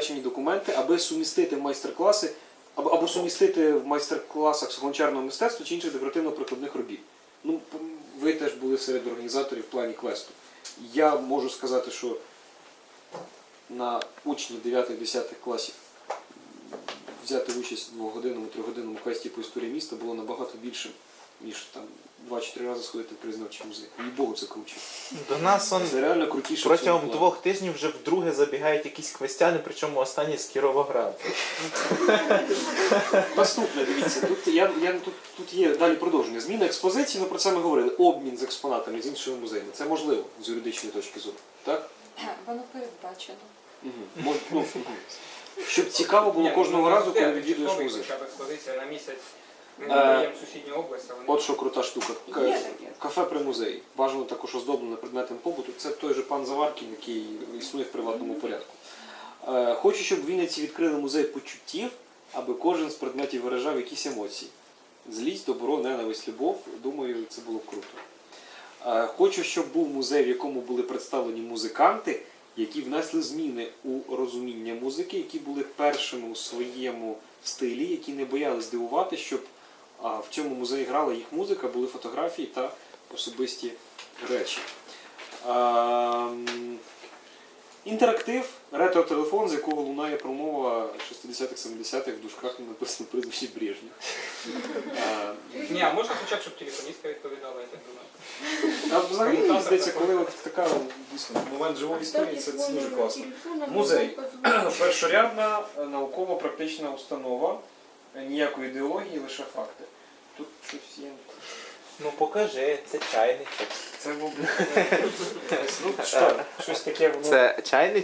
втрачені документи, аби сумістити майстер-класи, або, сумістити в майстер-класах з гончарного мистецтва чи інших декоративно-прикладних робіт. Ну, ви теж були серед організаторів в плані квесту. Я можу сказати, що на учнів 9-10 класів взяти участь в двогодинному, тригодинному квесті по історії міста було набагато більше, ніж там 2-4 рази сходити в признавчий музей. І Богу це круче. До нас он Це реально крутіше. протягом двох тижнів вже вдруге забігають якісь квестяни, причому останні з Кіровограду. Наступне, дивіться, тут, я, я, тут, тут є далі продовження. Зміна експозиції, ну про це ми говорили. Обмін з експонатами з іншими музеями. Це можливо з юридичної точки зору. Так? Воно передбачено. Угу. Мож, ну. Щоб цікаво було кожного ну, разу, коли відвідуєш музей. Хоча експозиція на місяць. Ми Е, надаємо сусідню область, а вони От що крута штука. К- Є таке. Кафе при музеї. Бажано також оздоблене предметом побуту. Це той же пан Заваркін, який існує в приватному порядку. Е, Хочу, щоб в Вінниці відкрили музей почуттів, аби кожен з предметів виражав якісь емоції. Злість, добро, ненависть, любов. Думаю, це було б круто. Е, Хочу, щоб був музей, в якому були представлені музиканти, які внесли зміни у розуміння музики, які були першими у своєму стилі, які не боялись здивувати, щоб а в цьому музеї грала їх музика, були фотографії та особисті речі. Інтерактив, ретро-телефон, з якого лунає промова 60-х-70-х в дужках написано прізвище Брежнєв. Ні, а можна хоча б, щоб телефоністка відповідала, я так думаю. А взагалі мені здається, коли от така дійсно момент живої історії, це, дуже класно. Музей. Першорядна е, науково-практична установа, ніякої ідеології, лише факти. Тут щось є. Ну покажи, це чайничок. Це був. ну, що, щось таке воно. Це чайник